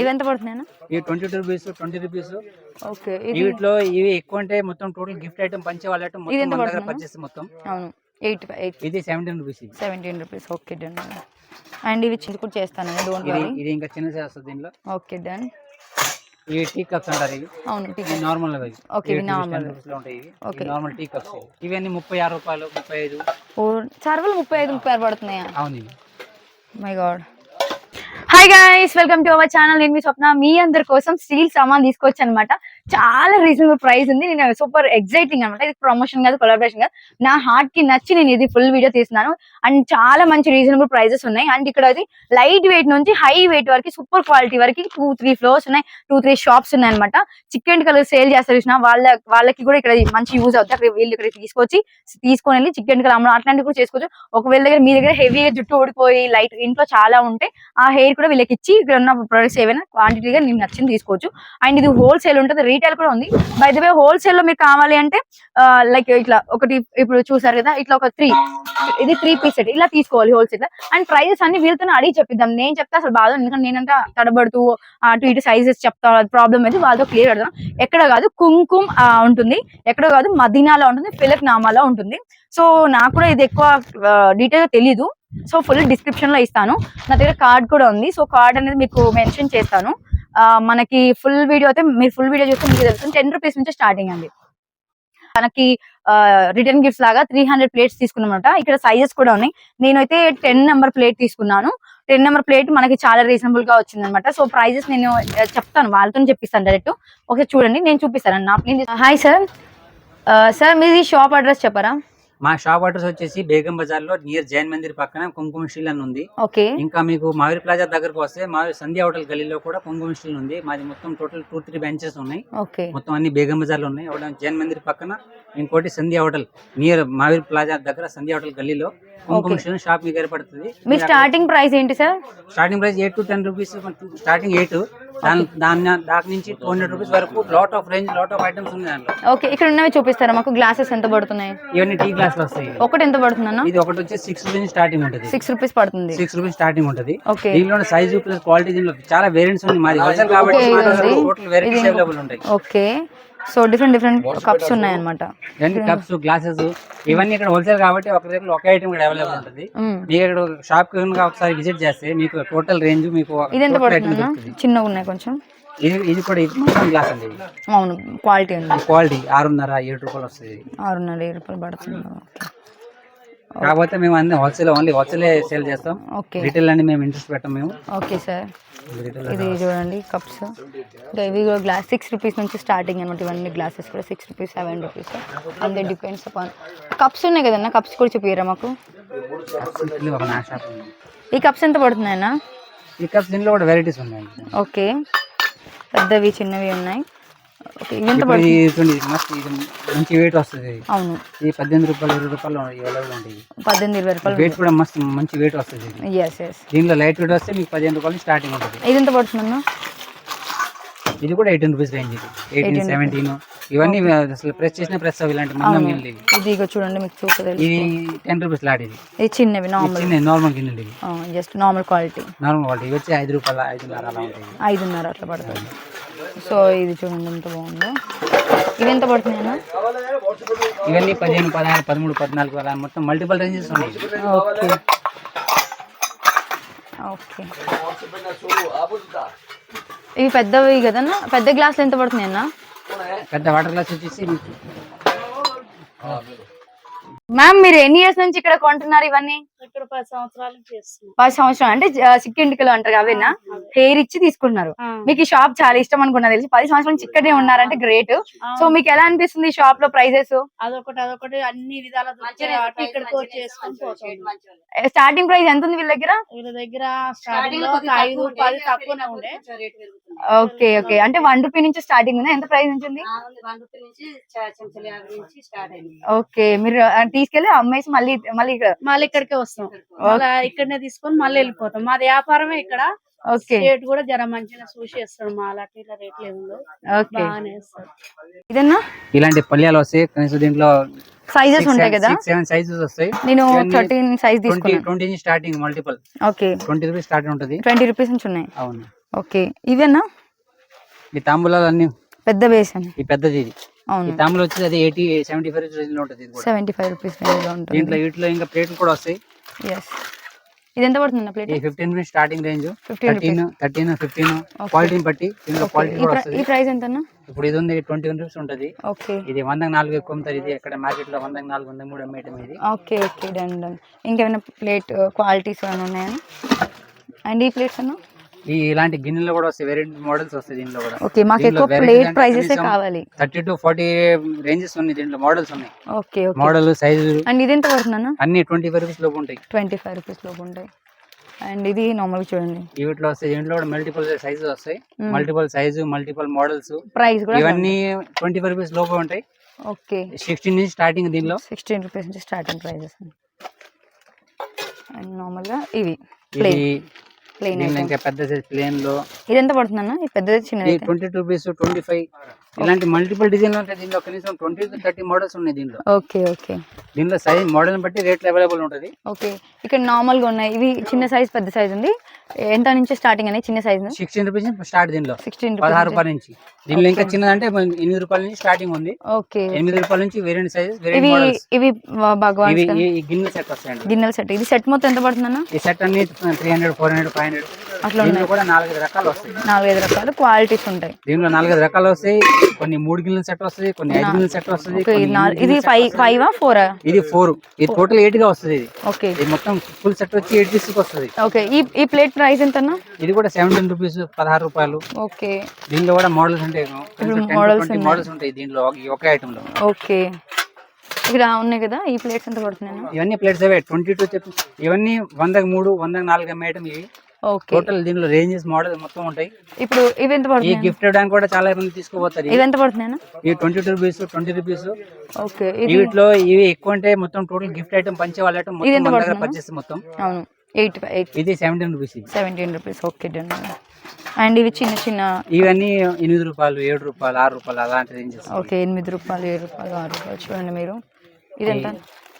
ఇవి ఎంత పడుతున్నాయన్నా ఇవి twenty two rupees twenty rupees. Okay వీటిలో ఇవి ఎక్కువ అంటే మొత్తం టోటల్ గిఫ్ట్ ఐటమ్ పంచే వాళ్ళ item ఇది ఎంత పడుతుందన్న? పర్చేస్ మొత్తం. అవును ఎయిట్ ఎయిట్. ఇది seventeen rupees seventeen rupees okay done and ఇవి చిన్న కూడా చేస్తాను డోంట్ వరీ ఇది ఇంకా చిన్న సైజ్ వస్తుంది దీనిలో. ఓకే డన్ ఇవి టీ కప్స్ అంటారు ఇవి. అవును టికెట్ నార్మల్ అవి Okay, ఇవి normal. లో ఉంటాయి ఇవి. Okay. నార్మల్ టీ కప్స్ ఇవన్నీ ముప్పై ఆరు రూపాయలు ముప్పై ఐదు. సర్వలు ముప్పై ఐదు ముప్పై ఆరు పడుతున్నాయా? అవును my god hi guys welcome to our channel నేను మీ స్వప్న. మీ అందరి కోసం స్టీల్ సామాన్ తీసుకోవచ్చు అనమాట చాలా రీజనబుల్ ప్రైస్ ఉంది. నేను సూపర్ ఎక్సైటింగ్ అనమాట ఇది ప్రమోషన్ కాదు కొలాబరేషన్ కాదు. నా హార్ట్కి నచ్చి నేను ఇది ఫుల్ వీడియో తీస్తున్నాను. అండ్ చాలా మంచి రీజనబుల్ ప్రైజెస్ ఉన్నాయి. అండ్ ఇక్కడ అది లైట్ వెయిట్ నుంచి హై వెయిట్ వరకు సూపర్ క్వాలిటీ వరకు టూ త్రీ ఫ్లోర్స్ ఉన్నాయి. టూ త్రీ షాప్స్ ఉన్నాయి అనమాట చికెన్ కలర్ సేల్ చేస్తారు చూసిన వాళ్ళ వాళ్ళకి కూడా ఇక్కడ మంచి యూజ్ అవుతుంది అక్కడ వీళ్ళు ఇక్కడ తీసుకొచ్చి తీసుకొని వెళ్ళి చికెన్ కలర్ అమ్మడం అట్లాంటివి కూడా చేసుకోవచ్చు. ఒకవేళ దగ్గర మీ దగ్గర హెవీగా జుట్టు ఊడిపోయి లైట్ ఇంట్లో చాలా ఉంటే ఆ హెయిర్ కూడా వీళ్ళకి ఇచ్చి ఇక్కడ ఉన్న ప్రొడక్ట్స్ ఏవైనా క్వాంటిటీగా నేను నచ్చింది తీసుకోవచ్చు. అండ్ ఇది హోల్సేల్ ఉంటుంది రీటైల్ కూడా ఉంది. బై ది వే హోల్సేల్లో మీకు కావాలి అంటే లైక్ ఇట్లా ఒకటి ఇప్పుడు చూసారు కదా ఇట్లా ఒక త్రీ ఇది త్రీ పీస్ సెట్ ఇలా తీసుకోవాలి హోల్సేల్ అండ్ ప్రైజెస్ అన్ని వీళ్ళతో అడిగి చెప్పిద్దాం. నేను చెప్తే అసలు బాధ ఎందుకంటే నేనంటే తడబడుతూ అటు ఇటు సైజెస్ చెప్తా ప్రాబ్లమ్ అయితే వాళ్ళతో క్లియర్ అడదాం ఎక్కడ కాదు కుంకుమ్ ఆ, ఉంటుంది. ఎక్కడ కాదు మదీనాలో ఉంటుంది ఫిలక్ నామాలో ఉంటుంది. సో నాకు కూడా ఇది ఎక్కువ డీటెయిల్ తెలీదు. సో ఫుల్ డిస్క్రిప్షన్లో ఇస్తాను. నా దగ్గర కార్డ్ కూడా ఉంది. సో కార్డ్ అనేది మీకు మెన్షన్ చేస్తాను. మనకి ఫుల్ వీడియో అయితే మీరు ఫుల్ వీడియో చూస్తే మీకు తెలుస్తుంది. టెన్ రూపీస్ నుంచి స్టార్టింగ్ అండి. మనకి రిటర్న్ గిఫ్ట్స్ లాగా త్రీ హండ్రెడ్ ప్లేట్స్ తీసుకున్నమాట ఇక్కడ సైజెస్ కూడా ఉన్నాయి. నేనైతే టెన్ నెంబర్ ప్లేట్ తీసుకున్నాను. టెన్ నెంబర్ ప్లేట్ మనకి చాలా రీజనబుల్గా వచ్చింది అనమాట సో ప్రైజెస్ నేను చెప్తాను. వాళ్ళతో చెప్పిస్తాను డైరెక్ట్ ఒకసారి చూడండి. నేను చూపిస్తాను. నా హాయ్ సార్ సార్ మీది షాప్ అడ్రస్ చెప్పరా? మా షాప్ అడ్రస్ వచ్చేసి బేగం బజార్లో నియర్ జైన్ మందిర్ పక్కన కుంకుమ స్టీల్ అని ఉంది. ఓకే. ఇంకా మీకు మావిరి ప్లాజా దగ్గరకు వస్తే మా సంధ్యా హోటల్ గలీలో కూడా కుంకుమ స్టీల్ ఉంది. మాది మొత్తం టోటల్ టూ త్రీ బెంచెస్ ఉన్నాయి. ఓకే. మొత్తం అన్ని బేగం బజార్లో ఉన్నాయి జైన్ మందిర్ పక్కన ఇంకోటి సంధ్యా హోటల్ నియర్ మావిరి ప్లాజా దగ్గర సంధ్యా హోటల్ గల్లీలో. కుంకుమ షాప్ మీకు ఏర్పడుతుంది మీ స్టార్టింగ్ ప్రైస్ ఏంటి sir? Starting price eight to ten rupees starting eight దాని దాని దాని నుంచి టూ హండ్రెడ్ రూపీస్ వరకు lot of range lot of items ఉన్నాయి దాంట్లో. ఓకే ఇక్కడ ఉన్నవి చూపిస్తారా? మాకు గ్లాసెస్ ఎంత పడుతున్నాయి? ఇవన్నీ టీ వస్తాయి. ఒకటి ఎంత ఇది ఒకటి వచ్చి సిక్స్ రూపీస్ స్టార్టింగ్ ఉంటుంది. సిక్స్ రూపీస్ పడుతుంది. సిక్స్ రూపీస్ స్టార్టింగ్ ఉంటుంది. ఓకే. దీనిలో సైజు ప్లస్ క్వాలిటీ దీనిలో చాలా వేరియంట్స్ ఉన్నాయి. మాది కాబట్టి టోటల్ వెరైటీస్ అవైలబుల్ ఉంటాయి. Okay. So different different cups ఉన్నాయి అనమాట ఇవన్నీ కప్స్ గ్లాసెస్ ఇవన్నీ ఇక్కడ హోల్సేల్ కాబట్టి ఒక దగ్గర ఒక ఐటమ్ కూడా అవైలబుల్ ఉంటుంది. మీకు ఇక్కడ షాప్కి కనుక ఒకసారి విజిట్ చేస్తే మీకు టోటల్ రేంజ్ మీకు ఇది ఎంత పడుతుంది. చిన్నగా ఉన్నాయి కొంచెం. ఇది ఇది కూడా ఇది మొత్తం గ్లాస్ అండి. అవును క్వాలిటీ ఉంది. క్వాలిటీ ఆరున్నర ఏడు రూపాయలు వస్తుంది ఇది. ఆరున్నర ఏడు రూపాయలు పడుతుంది. కాకపోతే మేము అన్ని హోల్సేల్ ఓన్లీ హోల్సేల్ సేల్ చేస్తాం. ఓకే. రిటైల్ అని మేము ఇంట్రెస్ట్ పెట్టాం మేము. Okay sir. ఇది చూడండి కప్స్ ఇంకా ఇవి కూడా గ్లాస్ సిక్స్ రూపీస్ నుంచి స్టార్టింగ్ అనమాట. ఇవన్నీ గ్లాసెస్ కూడా సిక్స్ రూపీస్ సెవెన్ రూపీస్ అంతే డిపెండ్స్ అపాన్ కప్స్ ఉన్నాయి కదన్నా కప్స్ కూడా చూపిరా మాకు. ఈ కప్స్ ఎంత పడుతున్నాయన్నా? ఈ కప్స్ దీనిలో కూడా వెరైటీస్ ఉన్నాయి ఓకే పెద్దవి చిన్నవి ఉన్నాయి. మంచి వెయిట్ వస్తుంది. అవును. ఇది పద్దెనిమిది రూపాయలు ఇరవై రూపాయలు అవైలబుల్ ఉంటాయి. పద్దెనిమిది ఇరవై రూపాయలు వెయిట్ కూడా మస్తు మంచి వెయిట్ వస్తుంది. ఇది. ఎస్ ఎస్ దీనిలో లైట్ వెయిట్ వస్తే మీకు పదిహేను రూపాయలు స్టార్టింగ్ ఉంటుంది. ఇది ఎంత పడుతుందన్నా ఇది కూడా ఎయిటీన్ రూపీస్ రేంజ్ ఇది. ఎయిటీన్ సెవెంటీన్ ఇవన్నీ అసలు ప్రెస్ చేసిన ప్రెస్ ఇలాంటి మందం గిన్నెలు ఇది ఇగో చూడండి మీకు చూపలేదు ఇది టెన్ రూపీస్ లాట్ ఇది. ఇది చిన్నవి నార్మల్ చిన్న నార్మల్ గిన్నెలు ఇవి. Just normal quality normal quality ఇవి వచ్చి ఐదు రూపాయల ఐదున్నర అలా ఉంటాయి. ఐదున్నర అట్లా పడుతుంది. సో ఇది చూడండి ఎంత బాగుందో. ఇవి ఎంత పడుతున్నాయన్నా ఇవన్నీ పదిహేను పదహారు పదమూడు పద్నాలుగు అలా మొత్తం మల్టిపుల్ రేంజెస్ ఉన్నాయి. ఓకే. ఓకే. ఇవి పెద్దవి కదన్నా పెద్ద గ్లాసులు ఎంత పడుతున్నాయన్నా పెద్ద వాటర్ గ్లాస్ వచ్చేసి మ్యామ్ మీరు ఎన్ని ఇయర్స్ నుంచి ఇక్కడ కొంటున్నారు ఇవన్నీ? ఇక్కడ పది సంవత్సరాలు పది సంవత్సరాలు. అంటే చిక్కింటికలు అంటారు అవేనా? హెయిర్ ఇచ్చి తీసుకుంటున్నారు మీకు ఈ షాప్ చాలా ఇష్టం అనుకున్నా తెలిసి. పది సంవత్సరాల నుంచి ఇక్కడే ఉన్నారంటే గ్రేట్ సో మీకు ఎలా అనిపిస్తుంది ఈ షాప్లో ప్రైజెస్ అదొకటి అదొకటి అన్ని విధాల స్టార్టింగ్ ప్రైస్ ఎంత ఉంది వీళ్ళ దగ్గర? వీళ్ళ దగ్గర స్టార్టింగ్లో ఒక ఐదు పది తక్కువనే ఉండే. Okay okay. అంటే వన్ రూపీ నుంచి స్టార్టింగ్ ఉంది? ఎంత ప్రైస్ నుంచి ఉంది ఓకే. మీరు ఆ, తీసుకెళ్ళి అమ్మేసి మళ్ళీ మళ్ళీ ఇక్కడ మళ్ళీ ఇక్కడికే వస్తాం. ఇక్కడనే తీసుకొని మళ్ళీ వెళ్ళిపోతాం. మాది వ్యాపారమే ఇక్కడ. ఓకే. రేట్ కూడా జర మంచిగా చూసి మా రేట్లు ఏముందో ఓకే. ఇదన్నా? ఇలాంటి పళ్ళ్యాలు వస్తాయి. కనీసం దీంట్లో సైజెస్ ఉంటాయి కదా? సెవెన్ సైజెస్ వస్తాయి. నేను థర్టీన్ సైజ్ ట్వంటీ తీసుకున్నాను. ట్వంటీ నుంచి starting multiple okay. Twenty rupees start ఉంటుంది. ట్వంటీ రూపీస్ నుంచి ఉన్నాయి. అవును. ఓకే. ఇవేనా? ఈ తాంబూలాలు అన్ని. పెద్ద బేసన్ ఈ పెద్దది ఇది. ఈ అవును తాంబూలం వచ్చేసి అది ఎయిటీ సెవెంటీ ఫైవ్ రేంజ్లో ఉంటుంది ఇది కూడా. సెవెంటీ ఫైవ్ రూపీస్ రేంజ్లో ఉంటుంది. దీంట్లో వీటిలో ఇంకా ప్లేట్లు కూడా వస్తాయి. ఎస్ ఇది ఎంత పడుతుంది ప్లేట్? ఈ fifteen minutes starting range. 15 thirteen thirteen fifteen క్వాలిటీని బట్టి దీంట్లో క్వాలిటీ కూడా ఈ వస్తుంది. ప్రైస్ ఎంతన్నా? ఇప్పుడు ఇది ఉంది ట్వంటీ వన్ రూపీస్ ఉంటుంది. ఓకే. ఇది వందకు నాలుగు ఎక్కువ అమ్ముతారు ఇది ఎక్కడ మార్కెట్లో వందకు నాలుగు వందకు మూడు అమ్మేయటం ఇది. Okay okay. Done done. ఇంకేమైనా ప్లేట్ క్వాలిటీస్ ఏమైనా ఉన్నాయా? అండ్ ఈ ప్లేట్స్ అన్నా? ఈ ఇలాంటి గిన్నెలు కూడా వస్తాయి. వెరైటీ మోడల్స్ వస్తాయి దీంట్లో కూడా. ఓకే మాకు ఎక్కువ ప్లేట్ ప్రైజెస్ కావాలి? థర్టీ టు ఫార్టీ రేంజెస్ ఉన్నాయి దీంట్లో మోడల్స్ ఉన్నాయి. Okay okay model size and ఇది ఎంత పడుతుందన్న అన్ని? ట్వంటీ ఫైవ్ రూపీస్ లోపు ఉంటాయి. ట్వంటీ ఫైవ్ రూపీస్ లోపు ఉంటాయి. అండ్ ఇది నార్మల్ చూడండి. వీటిలో వస్తాయి. దీంట్లో కూడా మల్టిపుల్ సైజెస్ వస్తాయి. Multiple size multiple models price కూడా ఇవన్నీ ట్వంటీ ఫైవ్ రూపీస్ లోపు ఉంటాయి. ఓకే సిక్స్టీన్ నుంచి స్టార్టింగ్ దీనిలో. సిక్స్టీన్ రూపీస్ నుంచి స్టార్టింగ్ ప్రైజెస్ అండ్ నార్మల్గా ఇవి. అయితే. ఇంకా పెద్ద సైజ్ ప్లేన్లో. ఇది ఎంత పడుతుందన్న? ఇది పెద్దది చిన్నది twenty two rupees twenty five ఇలాంటి మల్టిపుల్ డిజైన్లు ఉంటాయి దీనిలో. కనీసం ట్వంటీ టు థర్టీ మోడల్స్ ఉన్నాయి దీనిలో. Okay okay. దీనిలో సైజ్ మోడల్ బట్టి రేట్లు అవైలబుల్ ఉంటుంది. ఓకే. ఇక్కడ నార్మల్గా ఉన్నాయి. ఇవి చిన్న సైజ్ పెద్ద సైజ్ ఉంది. ఎంత నుంచి స్టార్టింగ్ అనేది చిన్న సైజ్ సిక్స్టీన్ రూపీస్ స్టార్ట్ దీనిలో. సిక్స్టీన్ పదహారు రూపాయల నుంచి. దీనిలో ఇంకా చిన్నదంటే ఎనిమిది రూపాయల నుంచి స్టార్టింగ్ ఉంది. ఓకే ఎనిమిది రూపాయల నుంచి సైజెస్ వేరియంట్ ఇవి ఇవి భగవాన్ ఇవి ఈ- ఈ గిన్నె సెట్ వస్తాయండి. గిన్నెల సెట్ ఇది సెట్ మొత్తం ఎంత పడుతుందన్న? ఈ సెట్ అన్ని three hundred four hundred five hundred అట్లా దీంట్లో కూడా నాలుగైదు రకాలు వస్తాయి. నాలుగైదు రకాల క్వాలిటీస్ ఉంటాయి. దీనిలో నాలుగైదు రకాలు వస్తాయి. కొన్ని మూడు గిన్నెల సెట్ వస్తుంది కొన్ని ఐదు గిన్నెల సెట్ వస్తుంది ఇది గిన్నెల ఫైవ్. ఫైవ్ ఫోరా ఇది ఫోర్ ఇది టోటల్ ఎయిట్గా వస్తుంది ఇది. ఓకే ఇది మొత్తం ఫుల్ సెట్ వచ్చి ఎయిట్ పీస్ వస్తుంది. ఓకే ఈ ఈ ప్లేట్ ప్రైస్ ఎంతన్నా? ఇది కూడా సెవెంటీన్ రూపీస్ పదహారు రూపాయలు. ఓకే. దీనిలో కూడా మోడల్స్ ఉంటాయి. ఉన్నాయి. మోడల్స్ ఉంటాయి దీనిలో ఒక- ఈ ఐటమ్లో. ఓకే. ఇక్కడ ఉన్నాయి కదా ఈ ప్లేట్స్ ఎంత పడుతున్నాయి? ఇవన్నీ ప్లేట్స్ అవే ట్వంటీ టూ చెప్పి. ఇవన్నీ వందకు మూడు వందకు నాలుగు అమ్మే ఐటమ్ ఇవి. ఓకే. టోటల్ దీనిలో రేంజెస్ మోడల్ మొత్తం ఉంటాయి. ఇప్పుడు ఇవి ఎంత ఈ పడుతున్నాయి? గిఫ్ట్ ఇవ్వడానికి కూడా చాలా మంది తీసుకుపోతారు. ఇవి ఎంత పడుతున్నాయి ఈ twenty two rupees twenty rupees okay. వీటిలో ఇవి ఎక్కువ అంటే మొత్తం టోటల్ గిఫ్ట్ ఐటమ్ పంచే వాళ్ళ ఐటమ్ మొత్తం ఎంత? పర్చేస్ మొత్తం. అవును. ఎయిట్ ఎయిట్ ఇది seventeen rupees seventeen rupees okay done and ఇవి చిన్న చిన్న ఇవన్నీ ఎనిమిది రూపాయలు ఏడు రూపాయలు ఆరు రూపాయలు అలాంటి రేంజెస్ ఓకే ఎనిమిది రూపాయలు ఏడు రూపాయలు ఆరు రూపాయలు చూడండి మీరు. ఇది ఎంత?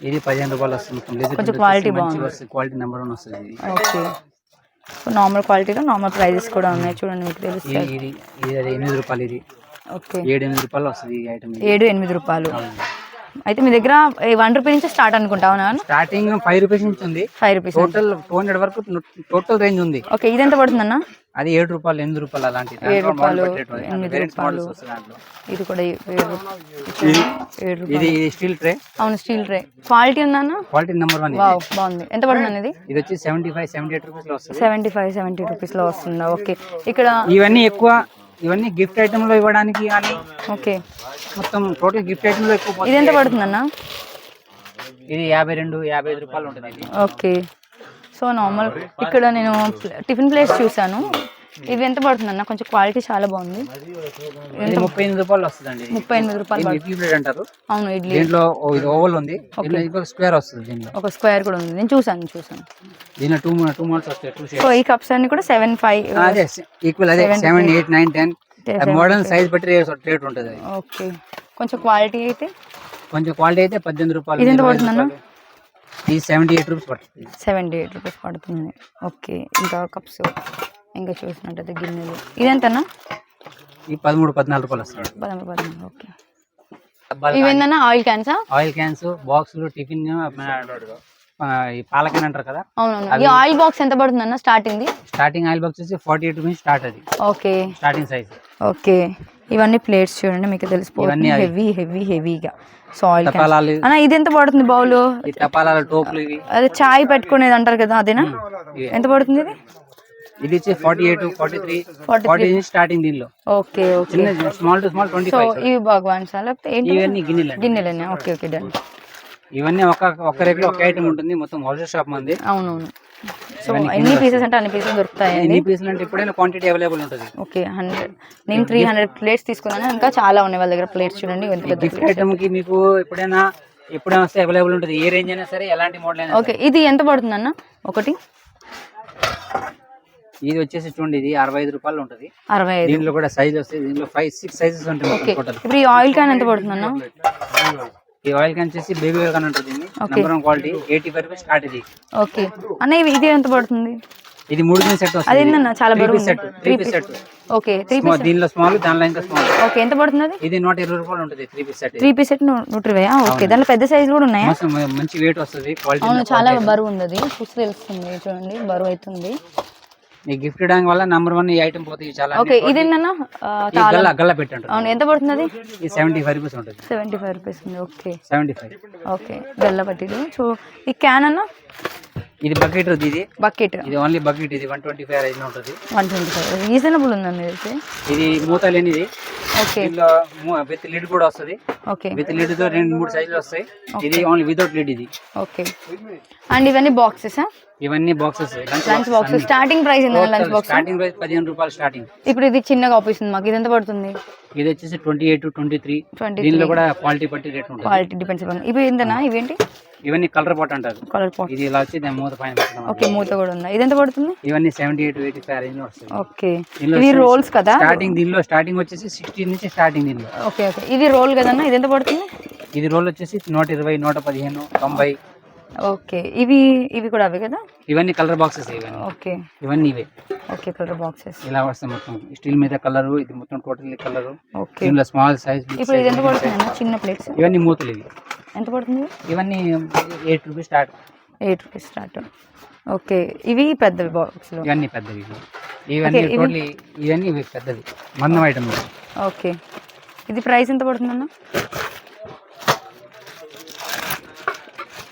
ఇది పదిహేను రూపాయలు వస్తుంది. కొంచెం మంచిగా బాగుంది. క్వాలిటీ నెంబర్ వన్ వస్తుంది ఓకే నార్మల్ క్వాలిటీలో నార్మల్ ప్రైజెస్ కూడా ఉన్నాయి. చూడండి మీకు ఇది తెలుస్తాయి ఇది ఇది ఎనిమిది రూపాయలు ఇది. ఓకే ఏడు ఎనిమిది రూపాయలు వస్తుంది ఈ ఐటమ్ ఏడు ఎనిమిది రూపాయలు. అయితే మీ దగ్గర వన్ రూపీ నుంచి స్టార్ట్ అనుకుంటా అవునా స్టార్టింగ్ ఫైవ్ రూపీస్ నుంచి ఉంది. Five rupees total two hundred వరకు టోటల్ రేంజ్ ఉంది. ఓకే ఇది ఎంత పడుతుందన్న అది ఏడు రూపాయలు ఎనిమిది రూపాయలు అలాంటి ఏడు రూపాయలు, ఎనిమిది రూపాయలు. ఇది కూడా ఇది స్టీల్ ట్రే. అవును స్టీల్ ట్రే. క్వాలిటీ ఉందన్న క్వాలిటీ నెంబర్ వన్ బాగుంది. ఎంత పడుతుంది ఇది? ఇది వచ్చి సెవెంటీ ఫైవ్ సెవెంటీ ఎయిట్ రూపీస్లో వస్తుంది. సెవెంటీ ఫైవ్ సెవెంటీ రూపీస్లో వస్తుందా? ఓకే ఇక్కడ ఇవన్నీ ఎక్కువ ఇవన్నీ గిఫ్ట్ ఐటమ్లో ఇవ్వడానికి కానీ ఓకే మొత్తం టోటల్ గిఫ్ట్ ఐటమ్లో ఎక్కువ ఇది ఎంత పోతుంది. పడుతుందన్న ఇది యాభై రెండు యాభై ఐదు రూపాయలు ఉంటుంది ఇది. ఓకే. సో నార్మల్ ఇక్కడ నేను టిఫిన్ ప్లేస్ చూసాను ఇవి ఎంత పడుతుందన్న? కొంచెం క్వాలిటీ చాలా బాగుంది. ఇది ముప్పై ఎనిమిది రూపాయలు వస్తుందండి. ఇది. ముప్పై ఎనిమిది రూపాయలు ఇది పడుతుంది. ఇడ్లీ ప్లేట్ అంటారు. అవును ఇడ్లీ. దీంట్లో ఇది ఓవల్ ఉంది. ఇంకొక స్క్వేర్ వస్తుంది దీంట్లో. ఒక స్క్వేర్ కూడా ఉంది. నేను చూసాను చూసాను దీంట్లో టూ టూ మోడల్స్ వస్తాయి సో ఈ కప్స్ అన్ని కూడా సెవెన్ ఫైవ్ అదే ఈక్వల్ అదే seven eight nine ten model size బట్టి రేట్ రేట్ ఉంటుంది. ఓకే. కొంచెం క్వాలిటీ అయితే? కొంచెం క్వాలిటీ అయితే పద్దెనిమిది రూపాయలు ఇది ఎంత? రూపాయలు. ఇది సెవెంటీ ఎయిట్ రూపీస్ పడుతుంది. సెవెంటీ ఎయిట్ రూపీస్ పడుతుంది. ఓకే. ఇంకా కప్స్ ఇంకా చూసినట్టయితే గిన్నెలు. ఇదెంతనా ఈ పదమూడు పద్నాలుగు రూపాయలు వస్తుంది. పదమూడు పదమూడు. ఓకే. ఇవేందన్నా ఆయిల్ క్యాన్సా ఆయిల్ క్యాన్స్ బాక్సులు టిఫిన్ పాలకన్ అంటారు కదా? అవునవును. ఈ ఆయిల్ బాక్స్ ఎంత పడుతుందన్న స్టార్టింగ్ స్టార్టింగ్ ఆయిల్ బాక్స్ వచ్చి ఫార్టీ ఎయిట్ రూపీస్ స్టార్ట్ అది. ఓకే. Starting size okay. ఇవన్నీ ప్లేట్స్ చూడండి మీకు తెలిసిపోతుంది. అవి. హెవీ హెవీ హెవీగా. So oil cans. తపాలాలు. అన్న ఇది ఎంత పడుతుంది బౌల్? అదే చాయ్ పెట్టుకునేది అంటారు కదా అదేనా. ఎంత పడుతుంది ఇది? ఇది వచ్చి forty eight forty three 43. Forty starting దీనిలో. Okay okay. Small to small twenty so ఇవి భగవాన్ సార్ లేకపోతే ఏంటి? ఇవన్నీ గిన్నెలు. గిన్నెలేనా? ఓకే ఓకే డన్ ఇవన్నీ ఒక ఒక రేట్లో ఒక ఐటమ్ ఉంటుంది మొత్తం హోల్సేల్ షాప్ మంది. అవునవును. సో ఎన్ని పీసెస్ అంటే అన్ని పీసెస్ దొరుకుతాయండి ఎన్ని పీసులు అంటే ఎప్పుడైనా క్వాంటిటీ అవైలబుల్ ఉంటుంది. ఓకే హండ్రెడ్ నేను త్రీ హండ్రెడ్ ప్లేట్స్ తీసుకున్నాను. ఇంకా చాలా ఉన్నాయి వాళ్ళ దగ్గర ప్లేట్స్ చూడండి. ఎంత పెద్ద గిఫ్ట్ ఐటమ్కి మీకు ఎప్పుడైనా ఎప్పుడైనా వస్తే అవైలబుల్ ఉంటుంది. ఏ రేంజ్ అయినా సరే ఎలాంటి మోడల్ అయినా ఓకే ఇది ఎంత పడుతుంది అన్న? ఒకటి. ఇది వచ్చేసి చూడండి ఇది అరవై ఐదు రూపాయలు ఉంటుంది. అరవై ఐదు. దీంట్లో కూడా సైజ్ వస్తాయి దీంట్లో ఫైవ్ సిక్స్ సైజెస్ ఉంటాయి ఇప్పుడు ఈ ఆయిల్ క్యాన్ ఎంత పడుతుంది అన్న? ఈ ఆయిల్ వచ్చేసి బేబీ ఆయిల్ ఉంటుంది. Number one quality eighty five rupees start ఇది. ఓకే అన్న ఇవి ఇది ఎంత పడుతుంది? ఇది మూడు పీస్ సెట్ వస్తుంది. అదేందన్న చాలా బరువు set three piece set okay three piece దీనిలో స్మాల్ దానిలో ఇంకా స్మాల్ ఓకే ఎంత పడుతుంది అది? ఇది నూట ఇరవై రూపాయలు ఉంటుంది three piece set three piece set నూట ఇరవై ఓకే దాంట్లో పెద్ద సైజు కూడా ఉన్నాయా? మంచి వెయిట్ వస్తుంది క్వాలిటీ అవును చాలా బరువు ఉంది అది. చూసి తెలుస్తుంది చూడండి బరువు అవుతుంది. మీకు గిఫ్ట్ ఇవ్వడానికి వల్ల నంబర్ వన్ ఈ ఐటమ్ పోతాయి చాలా ఓకే ఇది ఈ గల్ల గల్ల పెట్టండి. అవును ఎంత పడుతుంది అది ఇది సెవెంటీ ఫైవ్ రూపీస్ ఉంటుంది. సెవెంటీ ఫైవ్ రూపీస్ ఉంది ఓకే సెవెంటీ ఫైవ్ ఓకే గల్ల పట్టిది. సో ఈ క్యాన్ అన్న? ఇది బకెట్ ఇది. బకెట్ ఇది ఓన్లీ బకెట్ ఇది వన్ ట్వంటీ ఫైవ్ రేంజ్ ఉంటుంది. వన్ ట్వంటీ ఫైవ్ రీజనబుల్ ఉందండి అయితే? ఇది మూత లేనిది. ఓకే విత్ లిడ్ కూడా వస్తుంది. ఓకే విత్ లిడ్తో రెండు మూడు సైజులు వస్తాయి. ఇది ఓన్లీ వితౌట్ లిడ్ ఇది. ఓకే అండ్ ఇవన్నీ బాక్సెస్ ఇవన్నీ boxes lunch box starting price ఏంటంటే లంచ్ బాక్స్ స్టార్టింగ్ ప్రైస్ పదిహేను రూపాయలు స్టార్టింగ్ ఇప్పుడు ఇది చిన్నగా ఆపిస్తుంది మాకు. ఇది ఎంత పడుతుంది? ఇది వచ్చేసి ట్వంటీ ఎయిట్ ట్వంటీ త్రీ దీనిలో కూడా క్వాలిటీ బట్టి రేట్ ఉంటుంది. క్వాలిటీ డిపెండ్స్ అపాన్ ఇవి ఏంటన్నా ఇవేంటి? ఇవన్నీ కలర్ పాట్ అంటారు. కలర్ పాట్ ఇది ఇలా వచ్చి దాని మూత పైన ఓకే మూత కూడా ఉందా? ఇది ఎంత పడుతుంది? ఇవన్నీ సెవెంటీ ఎయిట్ ఎయిటీ ఫైవ్ రేంజ్లో వస్తాయి. ఓకే. ఇవి రోల్స్ కదా? స్టార్టింగ్ దీనిలో స్టార్టింగ్ వచ్చేసి సిక్స్టీ నుంచి స్టార్టింగ్ దీనిలో. Okay okay. ఇది రోల్ కదన్నా? ఇది ఎంత పడుతుంది? ఇది రోల్ వచ్చేసి నూట ఇరవై నూట పదిహేను తొంభై. ఓకే. ఇవి ఇవి కూడా అవే కదా? ఇవన్నీ కలర్ బాక్సెస్ ఇవన్నీ? ఓకే. ఇవన్నీ ఇవే. Okay colour boxes. ఇలా వస్తాయి మొత్తం. స్టీల్ మీద కలర్ ఇది మొత్తం టోటల్ కలర్. ఓకే. దీనిలో స్మాల్ సైజ్ ఇప్పుడు ఇది ఎంత పడుతుంది చిన్న ప్లేట్స్? ఇవన్నీ మూతలు ఇవి. ఎంత పడుతుంది? ఇవన్నీ eight rupees start. Eight rupees start. Okay. ఇవి పెద్దవి బాక్స్లో? ఇవన్నీ పెద్దవి ఇవి. ఇవన్నీ టోటలీ ఇవన్నీ ఇవి పెద్దవి. మందం ఐటమ్ ఓకే. ఇది ప్రైస్ ఎంత పడుతుంది అన్న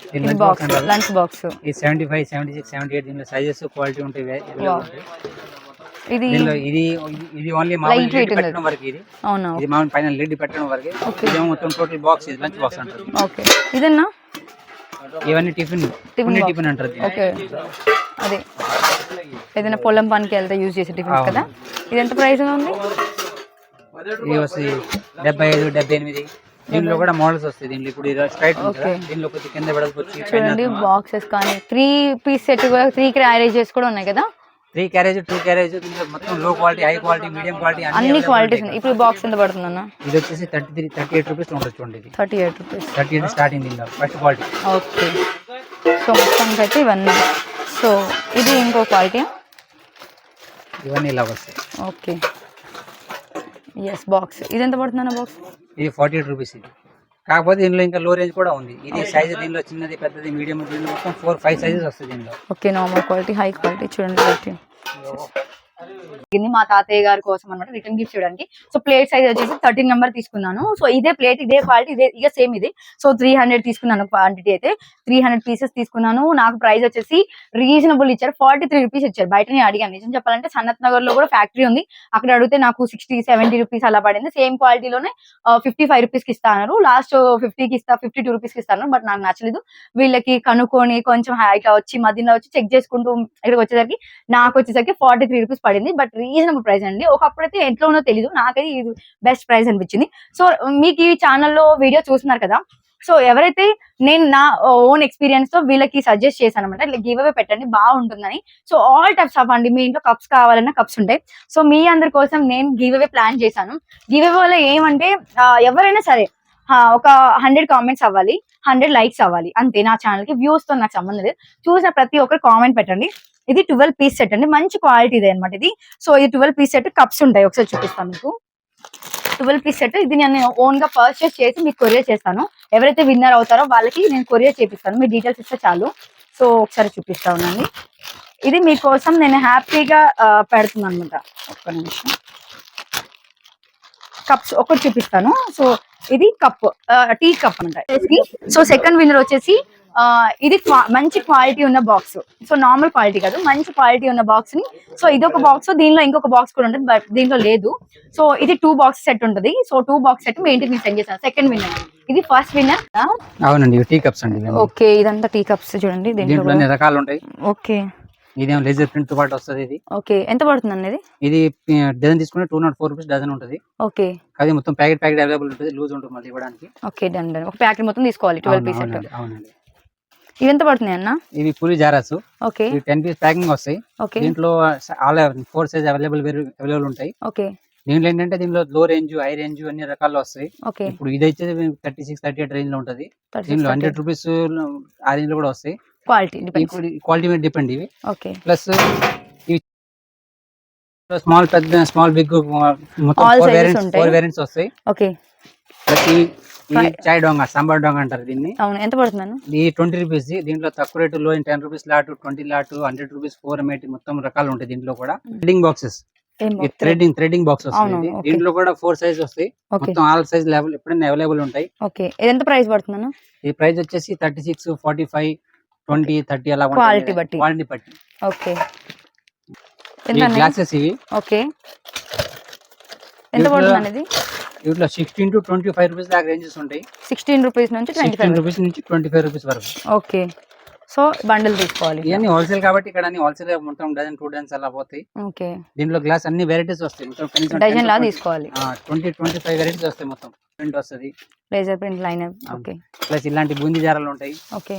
ఇది బాక్స్ లంచ్ బాక్స్ ఇది seventy five seventy six seventy eight దీనిలో సైజెస్ క్వాలిటీ ఉంటాయి. ఇది ఇది ఇది ఓన్లీ లిడ్ ఉన్నది. పెట్టడం వరకు ఇది. అవునా? ఇది మామూలు పైన లిడ్ పెట్టడం వరకు. ఇదేమో మొత్తం టోటల్ బాక్స్ ఇది లంచ్ బాక్స్ అంటారు. ఓకే ఇదన్నా? ఇవన్నీ టిఫిన్ టిఫిన్. టిఫిన్ అంటారు. ఓకే అదే. ఏదైనా పొలం పనికి వెళ్తే యూజ్ చేసే టిఫిన్స్ కదా. ఇది ఎంత ప్రైస్ ఉంది? ఇది వస్తుంది డెబ్బై ఐదు డెబ్బై ఎనిమిది. దీనిలో కూడా మోడల్స్ వస్తాయి. దీనిలో ఇప్పుడు స్ట్రైట్. దీనిలో కింద వెడల్పు వచ్చి చూడండి బాక్సెస్ కానీ త్రీ పీస్ సెట్ కూడా త్రీ క్యారేజెస్ కూడా ఉన్నాయి కదా? త్రీ క్యారేజ్ టూ క్యారేజ్ మొత్తం లో quality high quality medium quality అన్ని క్వాలిటీస్ ఇప్పుడు బాక్స్ ఎంత పడుతుంది అన్న? ఇది వచ్చేసి thirty three thirty eight rupees ఉంటుంది చూడండి thirty eight rupees thirty eight starting దీనిలో ఫస్ట్ క్వాలిటీ ఓకే. సో మొత్తానికి అయితే ఇవన్నీ. సో ఇది ఇంకో క్వాలిటీ ఇవన్నీ ఇలా వస్తాయి. ఓకే. ఎస్ బాక్స్ ఇది ఎంత పడుతుంది అన్న బాక్స్ ఇది ఫార్టీ ఎయిట్ రూపీస్ ఇది. కాకపోతే దీనిలో ఇంకా లో రేంజ్ కూడా ఉంది. ఇది సైజ్ దీనిలో చిన్నది పెద్దది మీడియం దీనిలో మొత్తం ఫోర్ ఫైవ్ సైజెస్ వస్తాయి దీనిలో. Okay normal quality high quality చూడండి మా తాతయ్య గారి కోసం అనమాట రిటర్న్ గిఫ్ట్ చేయడానికి సో ప్లేట్ సైజ్ వచ్చేసి థర్టీన్ నెంబర్ తీసుకున్నాను. సో ఇదే ప్లేట్ ఇదే క్వాలిటీ ఇదే ఇక సేమ్ ఇది. సో త్రీ హండ్రెడ్ తీసుకున్నాను క్వాంటిటీ అయితే. త్రీ హండ్రెడ్ పీసెస్ తీసుకున్నాను. నాకు ప్రైస్ వచ్చేసి రీజనబుల్ ఇచ్చారు. ఫార్టీ త్రీ రూపీస్ ఇచ్చారు. బయట నేను అడిగాను. నిజం చెప్పాలంటే సన్నత్ నగర్లో కూడా ఫ్యాక్టరీ ఉంది. అక్కడ అడిగితే నాకు సిక్స్టీ సెవెంటీ రూపీస్ అలా పడింది. సేమ్ క్వాలిటీలోనే ఫిఫ్టీ ఫైవ్ రూపీస్కి ఇస్తాను లాస్ట్ ఫిఫ్టీకి ఇస్తా ఫిఫ్టీ టూ రూపీస్కి ఇస్తాను బట్ నాకు నచ్చలేదు. వీళ్ళకి కనుక్కొని కొంచెం ఇట్లా వచ్చి మధ్యలో వచ్చి చెక్ చేసుకుంటూ ఇక్కడికి వచ్చేసరికి నాకు వచ్చేసరికి ఫార్టీ త్రీ రూపీస్ పడింది. బట్ రీజనబుల్ ప్రైస్ అండి. ఒకప్పుడైతే ఎట్లా ఉన్నో తెలియదు నాకైతే ఇది బెస్ట్ ప్రైస్ అనిపించింది. సో మీకు ఈ ఛానల్లో వీడియో చూస్తున్నారు కదా. సో ఎవరైతే నేను నా ఓన్ ఎక్స్పీరియన్స్తో వీళ్ళకి సజెస్ట్ చేశాను అనమాట ఇట్లా గివ్ అవే పెట్టండి బాగుంటుందని. సో ఆల్ టైప్స్ ఆఫ్ అండి. మీ ఇంట్లో కప్స్ కావాలన్నా కప్స్ ఉంటాయి. సో మీ అందరి కోసం నేను గివ్ అవే ప్లాన్ చేశాను. గివ్ అవే వల్ల ఏమంటే ఎవరైనా సరే ఒక హండ్రెడ్ కామెంట్స్ అవ్వాలి హండ్రెడ్ లైక్స్ అవ్వాలి. అంతే నా ఛానల్కి వ్యూస్తో నాకు సంబంధం లేదు. చూసిన ప్రతి ఒక్కరు కామెంట్ పెట్టండి. ఇది ట్వెల్వ్ పీస్ సెట్ అండి. మంచి క్వాలిటీ అనమాట ఇది. సో ఇది ట్వెల్వ్ పీస్ సెట్ కప్స్ ఉంటాయి. ఒకసారి చూపిస్తాను మీకు. ట్వెల్వ్ పీస్ సెట్ ఇది నేను ఓన్గా పర్చేస్ చేసి మీకు కొరియర్ చేస్తాను. ఎవరైతే విన్నర్ అవుతారో వాళ్ళకి నేను కొరియర్ చేపిస్తాను. మీ డీటెయిల్స్ ఇస్తే చాలు. సో ఒకసారి చూపిస్తా ఉన్నాను. ఇది మీకోసం నేను హ్యాపీగా పెడుతున్నాను అనమాట ఒక్క నిమిషం. కప్స్ ఒకటి చూపిస్తాను. సో ఇది కప్ టీ కప్ అనమాట సో సెకండ్ విన్నర్ వచ్చేసి ఇది మంచి క్వాలిటీ ఉన్న బాక్స్. సో నార్మల్ క్వాలిటీ కాదు మంచి క్వాలిటీ ఉన్న బాక్స్ని సో ఇది ఒక బాక్స్ దీనిలో ఇంకొక బాక్స్ కూడా ఉంటుంది బట్ దీంట్లో లేదు. సో ఇది టూ బాక్స్ సెట్ ఉంటుంది. సో టూ బాక్స్ సెట్ మీ ఇంటికి నేను సెండ్ చేస్తాను. సెకండ్ విన్నర్ ఇది ఫస్ట్ విన్నర్ అవునండి టీ కప్స్ అండి. ఓకే ఇదంతా టీ కప్స్ చూడండి దీంట్లో రకాలు ఉంటాయి. ఓకే. ఇదేమో లేజర్ ప్రింట్తో పాటు వస్తుంది ఇది. ఓకే ఎంత పడుతుంది అనేది ఇది డజన్ తీసుకుంటే two not four rupees dozen ఉంటుంది. ఓకే. అది మొత్తం ప్యాకెట్ ప్యాకెట్ అవైలబుల్ ఉంటుంది లూజ్ ఉంటుంది మళ్ళీ ఇవ్వడానికి. ఓకే డన్ డన్ ఒక ప్యాకెట్ మొత్తం తీసుకోవాలి ట్వెల్వ్ పీస్ అవునండి, అవునండి ఇవి ఎంత పడుతున్నాయి అన్న? ఇవి పూరి జారాస్. ఓకే. ఇవి టెన్ పీస్ ప్యాకింగ్ వస్తాయి. ఓకే. దీంట్లో all four size available available ఉంటాయి. ఓకే. దీంట్లో ఏంటంటే దీనిలో లో రేంజ్ హై రేంజ్ అన్ని రకాలు వస్తాయి. ఓకే. ఇప్పుడు ఇది అయితే థర్టీ సిక్స్ థర్టీ ఎయిట్ రేంజ్లో ఉంటుంది. దీనిలో హండ్రెడ్ రూపీస్ ఆ రేంజ్లో కూడా వస్తాయి. క్వాలిటీ క్వాలిటీ మీద డిపెండ్ ఇవి. ఓకే. ప్లస్ స్మాల్ పెద్ద స్మాల్ బిగ్ మొత్తం. ఫోర్ వేరియంట్స్ వస్తాయి. ఓకే. ప్రతి చాయ్ డొంగ సాంబార్ డొంగ అంటారు దీన్ని. అవును ఎంత పడుతుందన్న ఈ ట్వంటీ రూపీస్ దీంట్లో తక్కువ రేటు లో ten rupees lot twenty lot hundred rupees four M I T మొత్తం రకాలు ఉంటాయి దీంట్లో కూడా. Threading boxes threading threading box వస్తుంది. దీంట్లో కూడా ఫోర్ సైజ్ వస్తాయి. మొత్తం ఆల్ సైజ్ లెవెల్ ఎప్పుడైనా అవైలబుల్ ఉంటాయి. ఓకే. ఇది ఎంత ప్రైస్ పడుతుందన్న ఈ ప్రైస్ వచ్చేసి thirty six forty five twenty thirty అలా Quality బట్టి. క్వాలిటీ బట్టి. ఓకే? గ్లాసెస్ ఇవి. ఓకే. ఎంత పడుతుంది అనేది వీటిలో sixteen to twenty five rupees దాకా రేంజెస్ ఉంటాయి. సిక్స్టీన్ రూపీస్ నుంచి ట్వంటీ ఫైవ్ రూపీస్ నుంచి ట్వంటీ ఫైవ్ రూపీస్ వరకు. ఓకే. సో బండిల్ తీసుకోవాలి. ఇవన్నీ హోల్సేల్ కాబట్టి ఇక్కడ అన్ని హోల్సేల్ మొత్తం డజన్ టూ డజన్స్ అలా పోతాయి. ఓకే. దీంట్లో గ్లాస్ అన్ని వెరైటీస్ వస్తాయి. మొత్తం కనీసం డజన్ లా తీసుకోవాలి. ట్వంటీ ట్వంటీ ఫైవ్ వెరైటీస్ వస్తాయి మొత్తం. ప్రింట్ వస్తుంది. Laser print line. Okay. Plus ఇలాంటి బూందీ జారాలు ఉంటాయి. ఓకే.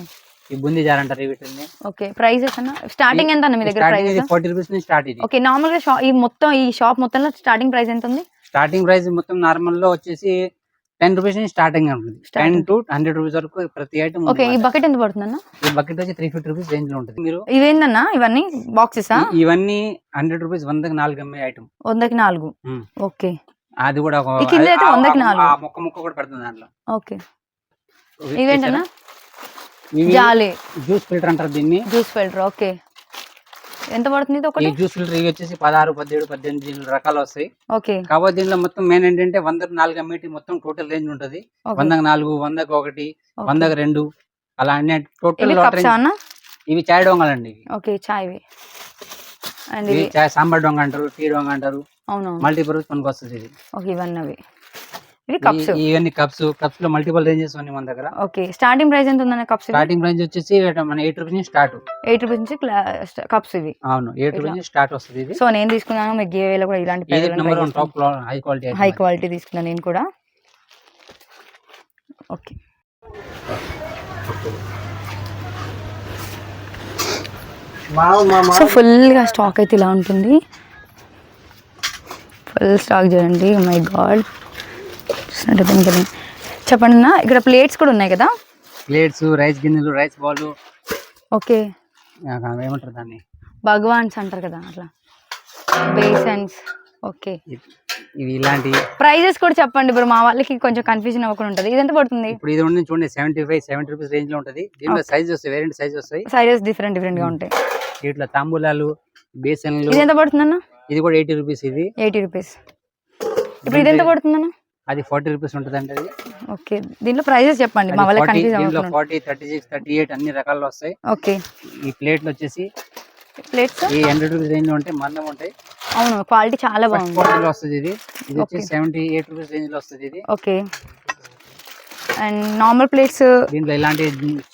ఈ బూందీ జార అంటారు వీటిని ఓకే. ప్రైజెస్ అన్న? స్టార్టింగ్ ఎంత అన్న మీ దగ్గర ప్రైస్ ఇది ఫార్టీ రూపీస్ నుంచి స్టార్ట్ ఇది. ఓకే నార్మల్గా ఈ మొత్తం ఈ షాప్ మొత్తంలో స్టార్టింగ్ ప్రైస్ ఎంత ఉంది స్టార్టింగ్ ప్రైస్ మొత్తం నార్మల్లో వచ్చేసి టెన్ రూపీస్ నుంచి స్టార్టింగ్ ఉంటుంది. టెన్. టు హండ్రెడ్ రూపీస్ వరకు ప్రతి ఐటమ్ ఓకే ఈ బకెట్ ఎంత పడుతుంది అన్న? ఈ బకెట్ వచ్చి త్రీ ఫిఫ్టీ రూపీస్ రేంజ్లో ఉంటుంది. మీరు ఇవేందన్న? ఇవన్నీ బాక్సెసా ఇవన్నీ హండ్రెడ్ రూపీస్ వందకి నాలుగు అమ్మే ఐటమ్. వందకి నాలుగు. ఓకే. అది కూడా కింద అయితే వందకి నాలుగు. మొక్క మొక్క కూడా పడుతుంది దాంట్లో. ఓకే. ఇవేంటన్నా? ఇవి జాలి. జ్యూస్ ఫిల్టర్ అంటారు దీన్ని. Juice filter okay. ఎంత పడుతుంది ఇది ఈ ఒకటి జ్యూస్ ఫిల్టర్ ఇవి వచ్చేసి పదహారు పదిహేడు పద్దెనిమిది రకాలు వస్తాయి. ఓకే. కాబట్టి దీంట్లో మొత్తం మెయిన్ ఏంటంటే వందకు నాలుగు అమ్మేటి మొత్తం టోటల్ రేంజ్ ఉంటుంది. వందకు నాలుగు వందకు ఒకటి. వందకు రెండు అలా అన్ని టోటల్ ఇవి కప్స్ అన్న? ఇవి చాయ్ డొంగలండి ఇవి. ఓకే చాయ్ ఇవి. అండ్ ఇవి ఇవి? చాయ్ సాంబార్ డొంగ అంటారు టీ డొంగ అంటారు. అవునవును. మల్టీపర్పస్ పనికి వస్తుంది ఇది. ఓకే ఇవన్నీ అవి. ఇవి కప్స్ ఇవన్నీ కప్స్ కప్స్లో మల్టిపల్ రేంజెస్ ఉన్నాయి మన దగ్గర. ఓకే స్టార్టింగ్ ప్రైస్ ఎంత ఉందన్న కప్స్ స్టార్టింగ్ ప్రైస్ వచ్చేసి మన ఎయిట్ రూపీస్ నుంచి స్టార్ట్ ఎయిట్ రూపీస్ నుంచి కప్స్ ఇవి. అవును ఎయిట్ రూపీస్ నుంచి స్టార్ట్ వస్తుంది ఇది. సో నేను తీసుకున్నాను మీకు గివ్ కూడా ఇలాంటి ఇది number one top high quality high quality తీసుకున్నాను నేను కూడా. ఓకే. సో ఫుల్గా స్టాక్ అయితే ఇలా ఉంటుంది. ఫుల్ స్టాక్ చూడండి Oh మై గాడ్ చెప్పండి అన్న ఇక్కడ ప్లేట్స్ కూడా ఉన్నాయి కదా? ప్లేట్స్ రైస్ గిన్నెలు రైస్ బౌల్. ఓకే. ఏమంటారు దాన్ని? భగవాన్స్ అంటారు కదా అట్లా. Basins okay. ఇవి ఇలాంటి ప్రైజెస్ కూడా చెప్పండి ఇప్పుడు మా వాళ్ళకి కొంచెం కన్ఫ్యూజన్ అవ్వకుండా ఉంటుంది. ఇది ఎంత పడుతుంది? ఇప్పుడు ఇది ఉంది చూడండి సెవెంటీ ఫైవ్ సెవెంటీ రూపీస్ రేంజ్లో ఉంటుంది. దీంట్లో సైజ్ వస్తాయి వేరియంట్ సైజ్ వస్తాయి. సైజెస్ డిఫరెంట్ డిఫరెంట్గా ఉంటాయి. వీటిలో తాంబూలాలు బేసన్లు. ఇది ఎంత పడుతుంది అన్న ఇది కూడా ఎయిటీ రూపీస్ ఇది. ఎయిటీ రూపీస్ ఇప్పుడు ఇది ఎంత పడుతుంది అన్న అది ఫార్టీ రూపీస్ ఉంటుంది అంటే అది. ఓకే. దీంట్లో ప్రైజెస్ చెప్పండి. మా వాళ్ళకి కన్ఫ్యూజ్ దీంట్లో forty thirty six thirty eight అన్ని రకాలు వస్తాయి. ఓకే. ఈ ప్లేట్లు వచ్చేసి ప్లేట్స్? ఈ హండ్రెడ్ రూపీస్ రేంజ్లో ఉంటాయి మందం ఉంటాయి. అవును క్వాలిటీ చాలా ఫస్ట్ బాగుంది. క్వాలిటీలో వస్తుంది ఇది. ఇది వచ్చి Okay. సెవెంటీ ఎయిట్ రూపీస్ రేంజ్లో వస్తుంది ఇది. ఓకే. And normal plates? దీంట్లో ఇలాంటి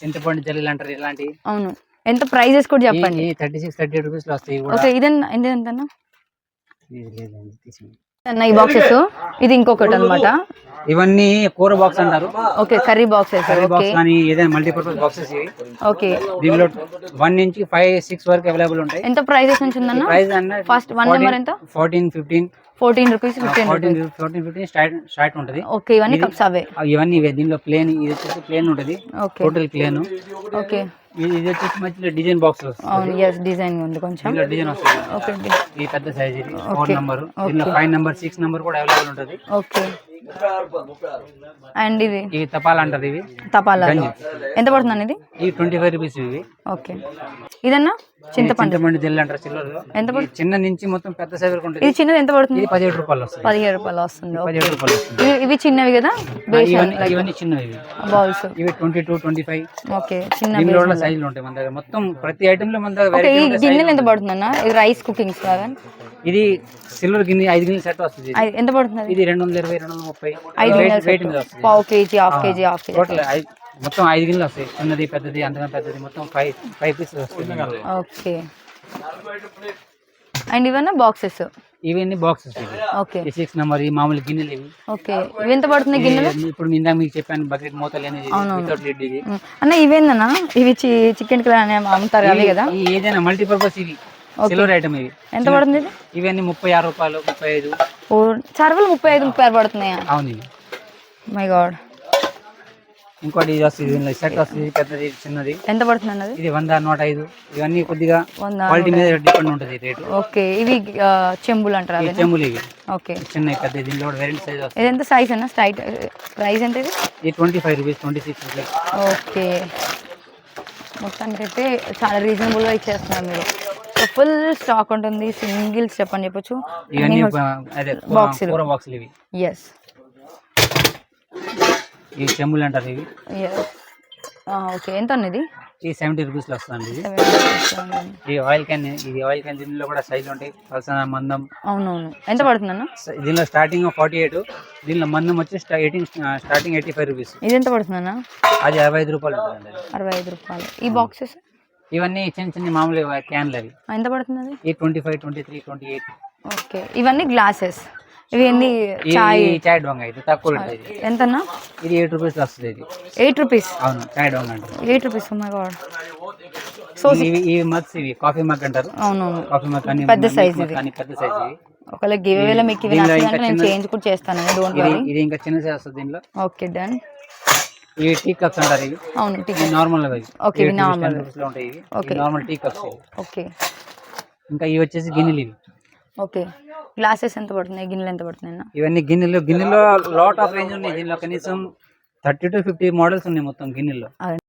చింతపండు జల్లీలు అంటారు ఇలాంటి. అవును. ఎంత ప్రైజెస్ కూడా చెప్పండి. థర్టీ సిక్స్ థర్టీ ఎయిట్ రూపీస్లో వస్తాయి ఇవి కూడా. ఓకే ఇది ఎంత ఇది లేదండి, తీసేయండి. ఈ బాక్సెస్ ఇది ఇంకొకటి అన్నమాట. ఇవన్నీ కూర బాక్స్ అంటారు. Okay curry boxes curry box కానీ ఏదైనా మల్టీపర్పస్ బాక్సెస్ ఇవి. ఓకే. దీనిలో వన్ నుంచి ఫైవ్ సిక్స్ వరకు అవైలబుల్ ఉంటాయి. ఎంత ప్రైజెస్ నుంచి ఉందన్న? ప్రైస్ అన్న First one number ఎంత? Fourteen fifteen fourteen rupees fifteen fourteen fourteen fifteen start start ఉంటుంది. ఓకే ఇవన్నీ కప్స్ అవే. ఇవన్నీ ఇవే. దీనిలో ప్లేన్ ఇది వచ్చేసి ప్లేన్ ఉంటుంది. ఓకే. Total plain okay. ఇది వచ్చేసి మధ్యలో డిజైన్ బాక్స్ అవును ఎస్ డిజైన్ ఉంది కొంచెం. దీనిలో డిజైన్ వస్తుంది ఓకే ఈ పెద్ద సైజ్ ఇది. ఫోర్. నెంబర్ దీనిలో ఫైవ్ నెంబర్ సిక్స్ నెంబర్ కూడా అవైలబుల్ ఉంటుంది. ఓకే అండ్ ఇది? ఇవి తపాలు అంటారు ఇవి తపాలా. ఎంత పడుతుంది ఇది? ఈ ట్వంటీ ఫైవ్ రూపీస్ ఇవి ఓకే. ఇదన్నా? చింతపండు. చింతపండు జల్లి అంటారు చిల్లర ఎంత చిన్న నుంచి మొత్తం పెద్ద సైజ్ వరకు ఉంటుంది. ఇది చిన్నది ఎంత పడుతుంది? ఇది పదిహేడు రూపాయలు వస్తుంది. పదిహేడు రూపాయలు వస్తుంది. పదిహేడు రూపాయలు వస్తుంది. ఇవి చిన్నవి కదా? ఇవన్నీ చిన్నవి. బౌల్స్. ఇవి twenty two twenty five okay చిన్న సైజులు ఉంటాయి మన దగ్గర. మొత్తం ప్రతి ఐటమ్లో మన దగ్గర ఈ గిన్నెలు ఎంత. పడుతుంది అన్న ఇది రైస్ కుకింగ్ కాదా ఇది సిల్వర్ గిన్నె ఐదు గిన్నెల సెట్ వస్తుంది ఎంత పడుతుంది? ఇది రెండు వందల ఇరవై రెండు వందల ముప్పై. ఐదు వెయిట్. మీద పావు KG half KG half KG. Total మొత్తం ఐదు గిన్నెలు వస్తాయి. చిన్నది పెద్దది అంతగా పెద్దది మొత్తం ఫైవ్ ఫైవ్ పీసెస్ వస్తుంది ఓకే. అండ్ ఇవన్నీ బాక్సెస్ ఇవన్నీ బాక్సెస్ ఓకే. సిక్స్ నెంబర్ ఈ మామూలు గిన్నెలు ఇవి. ఓకే. ఇవి ఎంత పడుతుంది గిన్నెలు? ఇప్పుడు ఇందాక మీకు చెప్పాను బకెట్ మూతలు అనేది అవునవును. వితౌట్ లిడ్ ఇది. అన్న ఇవేందన్నా? ఇవి చికెన్ అనే అమ్ముతారు అవే కదా? ఏదైనా మల్టీపర్పస్ ఇవి. సిల్వర్ ఐటమ్ ఇవి. ఎంత పడుతుంది ఇది? ఇవన్నీ ముప్పై ఆరు రూపాయలు ముప్పై ఐదు. సర్వలు ముప్పై ఐదు ముప్పై ఆరు పడుతున్నాయా? అవును మై గాడ్ ఇంకోటి ఇది వస్తుంది దీనిలో సెట్ వస్తుంది పెద్దది చిన్నది. ఎంత పడుతుంది అన్నది ఇది వంద నూట ఐదు. ఇవన్నీ కొద్దిగా క్వాలిటీ మీద డిపెండ్ ఉంటుంది రేటు. ఓకే ఇవి చెంబులు అంటారు చెంబులు ఇవి. ఓకే. చిన్న పెద్ద దీనిలో వెరైటీ సైజ్ వస్తుంది ఇది ఎంత సైజ్ అన్న? స్టైట్ ప్రైస్ ఎంత ఇది? ఇది twenty five rupees twenty six rupees okay. మొత్తానికైతే చాలా రీజనబుల్గా ఇచ్చేస్తున్నారు మీరు. ఫుల్ స్టాక్ ఉంటుంది. సింగిల్ స్టెప్ అని చెప్పొచ్చు. ఇవన్నీ బాక్సులు ఇవి. ఎస్ ఇవి చెంబులు అంటారు ఇవి. ఓకే. ఎంత అన్నది ఈ సెవెంటీ రూపీస్లో వస్తుంది ఇది. ఈ ఆయిల్ క్యాన్ ఇది ఆయిల్ క్యాన్ దీనిలో కూడా సైజులు ఉంటాయి. పల్సన మందం. అవునవును. ఎంత పడుతుంది అన్న? దీనిలో స్టార్టింగ్ ఫార్టీ ఎయిట్ దీనిలో మందం వచ్చి eighteen starting eighty five rupees ఇది ఎంత పడుతుంది అన్న? అది అరవై ఐదు రూపాయలు. అరవై ఐదు రూపాయలు. ఈ బాక్సెస్ ఇవన్నీ చిన్న చిన్న మామూలు క్యాన్లు అవి. ఎంత పడుతుంది ఈ twenty five twenty three twenty eight okay. ఇవన్నీ గ్లాసెస్ ఇవి ఎన్ని చాయ్. చాయ్ డొంగ ఇది తక్కువ ఉంటుంది. ఇది. ఎంతన్నా? ఇది ఎయిట్ రూపీస్ వస్తుంది ఇది. ఎయిట్ రూపీస్ అవును చాయ్ డొంగ అంటారు. Eight rupees my god so ఇవి ఇవి మగ్స్ ఇవి కాఫీ మగ్ అంటారు. అవునవును. కాఫీ మగ్ అని పెద్ద ఇది. అని పెద్ద సైజ్ ఇవి ఒకవేళ గివ్ అవేలో మీకు ఇవి నచ్చిందంటే నేను చేంజ్ కూడా చేస్తాను డోంట్ ఇది వరీ ఇది ఇంకా చిన్న సైజ్ వస్తుంది దీనిలో. ఓకే డన్ ఇవి టీ కప్స్ అంటారు ఇవి. అవును ఇవి నార్మల్ Okay, ఇవి normal. లో ఉంటాయి ఇవి. Okay. Normal tea cups okay ఇంకా ఇవి వచ్చేసి గిన్నెలు ఇవి. ఓకే గ్లాసెస్ ఎంత పడుతున్నాయి? గిన్నెలు ఎంత పడుతున్నాయి ఇవన్నీ గిన్నెలు గిన్నెలో లాట్ ఆఫ్ రేంజ్ ఉన్నాయి. దీనిలో కనీసం థర్టీ టు ఫిఫ్టీ మోడల్స్ ఉన్నాయి మొత్తం గిన్నెల్లో అదే